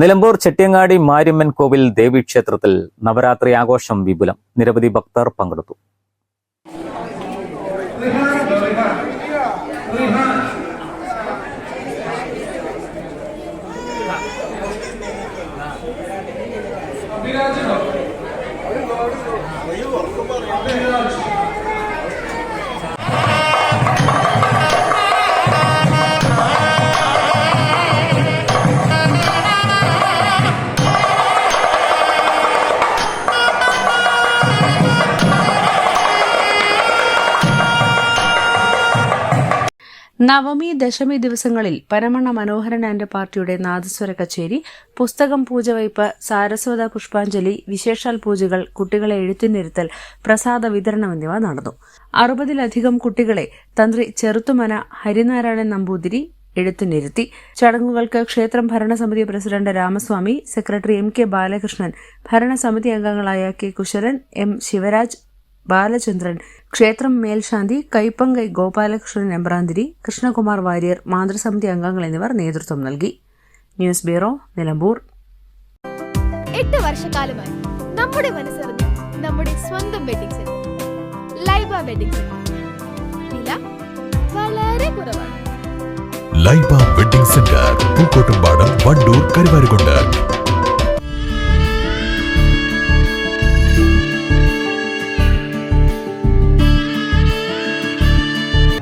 Nilambur Chettiyangadi Mariamman കോവിൽ ദേവീക്ഷേത്രത്തിൽ നവരാത്രി ആഘോഷം വിപുലം. നിരവധി ഭക്തർ പങ്കെടുത്തു. നവമി ദശമി ദിവസങ്ങളിൽ പരമണ്ണ മനോഹരൻ ആൻഡ് പാർട്ടിയുടെ നാദസ്വര കച്ചേരി പുസ്തകം പൂജവയ്പ് സാരസ്വത പുഷ്പാഞ്ജലി വിശേഷാൽ പൂജകൾ കുട്ടികളെ എഴുത്തിനിരുത്തൽ പ്രസാദ വിതരണം എന്നിവ നടന്നു. അറുപതിലധികം കുട്ടികളെ തന്ത്രി ചെറുത്തുമന ഹരിനാരായണൻ നമ്പൂതിരി എഴുത്തിനിരുത്തി. ചടങ്ങുകൾക്ക് ക്ഷേത്രം ഭരണസമിതി president Ramaswamy secretary M K Balakrishnan ഭരണസമിതി അംഗങ്ങളായ കെ കുശലൻ എം ശിവരാജ് ബാലചന്ദ്രൻ ക്ഷേത്രം മേൽശാന്തി കൈപ്പങ്കൈ ഗോപാലകൃഷ്ണൻ എമ്പ്രാന്തിരി കൃഷ്ണകുമാർ വാര്യർ മാതൃസമിതി അംഗങ്ങൾ എന്നിവർ നേതൃത്വം നൽകി. News bureau Nilambur. എട്ട് വർഷക്കാലമായി നമ്മുടെ മനസ്സറിഞ്ഞ് നമ്മുടെ സ്വന്തം വെഡിങ് ലൈബ വെഡിങ് വില വളരെ കുറവാണ്. Laiba wedding centre Pookkottumpadam Wandoor Karuvarakundu.